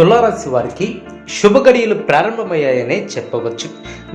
తులారాశి వారికి శుభగడియలు ప్రారంభమయ్యాయనే చెప్పవచ్చు.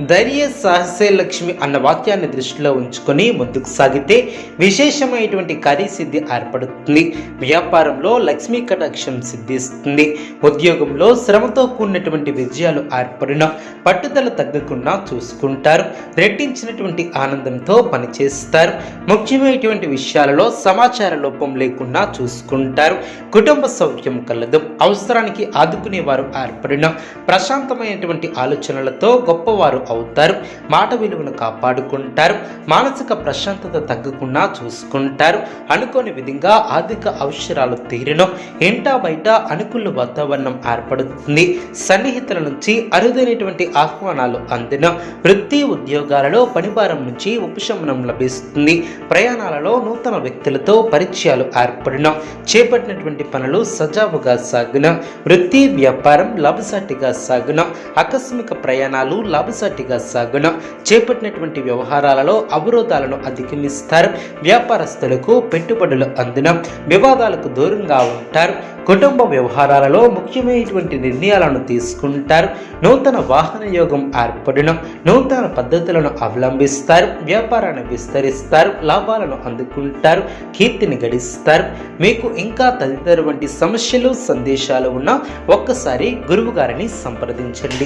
ధైర్య సాహసే లక్ష్మి అన్న వాక్యాన్ని దృష్టిలో ఉంచుకొని ముందుకు సాగితే విశేషమైనటువంటి కార్యసిద్ధి ఏర్పడుతుంది. వ్యాపారంలో లక్ష్మీ కటాక్షం సిద్ధిస్తుంది. ఉద్యోగంలో శ్రమతో కూడినటువంటి విజయాలు ఏర్పడిన పట్టుదల తగ్గకుండా చూసుకుంటారు. రెట్టించినటువంటి ఆనందంతో పనిచేస్తారు. ముఖ్యమైనటువంటి విషయాలలో సమాచార లోపం లేకుండా చూసుకుంటారు. కుటుంబ సౌఖ్యం కలదు. అవసరానికి ఆదుకునేవారు ఏర్పడిన ప్రశాంతమైనటువంటి ఆలోచనలతో గొప్పవారు అవుతారు. మాట విలువను కాపాడుకుంటారు. మానసిక ప్రశాంతత తగ్గకుండా చూసుకుంటారు. అనుకోని విధంగా ఆర్థిక అవసరాలు తీరిన. ఇంటా బయట అనుకూల వాతావరణం ఏర్పడుతుంది. సన్నిహితుల నుంచి అరుదైనటువంటి ఆహ్వానాలు అందిన. వృత్తి ఉద్యోగాలలో పనిభారం నుంచి ఉపశమనం లభిస్తుంది. ప్రయాణాలలో నూతన వ్యక్తులతో పరిచయాలు ఏర్పడిన. చేపట్టినటువంటి పనులు సజావుగా సాగిన. వృత్తి వ్యాపారం లాభసాటిగా సాగున ఆకస్మిక ప్రయాణాలు లాభసాటిగా సాగున. చేపట్టినటువంటి వ్యవహారాలలో అవరోధాలను అధిగమిస్తారు. వ్యాపారస్తులకు పెట్టుబడులు అందిన. వివాదాలకు దూరంగా ఉంటారు. కుటుంబ వ్యవహారాలలో ముఖ్యమైనటువంటి నిర్ణయాలను తీసుకుంటారు. నూతన వాహన యోగం ఏర్పడిన. నూతన పద్ధతులను అవలంబిస్తారు. వ్యాపారాన్ని విస్తరిస్తారు. లాభాలను అందుకుంటారు. కీర్తిని గడిస్తారు. మీకు ఇంకా తదితర వంటి సమస్యలు సందేశాలు ఉన్న ఒక్కసారి గురువు గారిని సంప్రదించండి.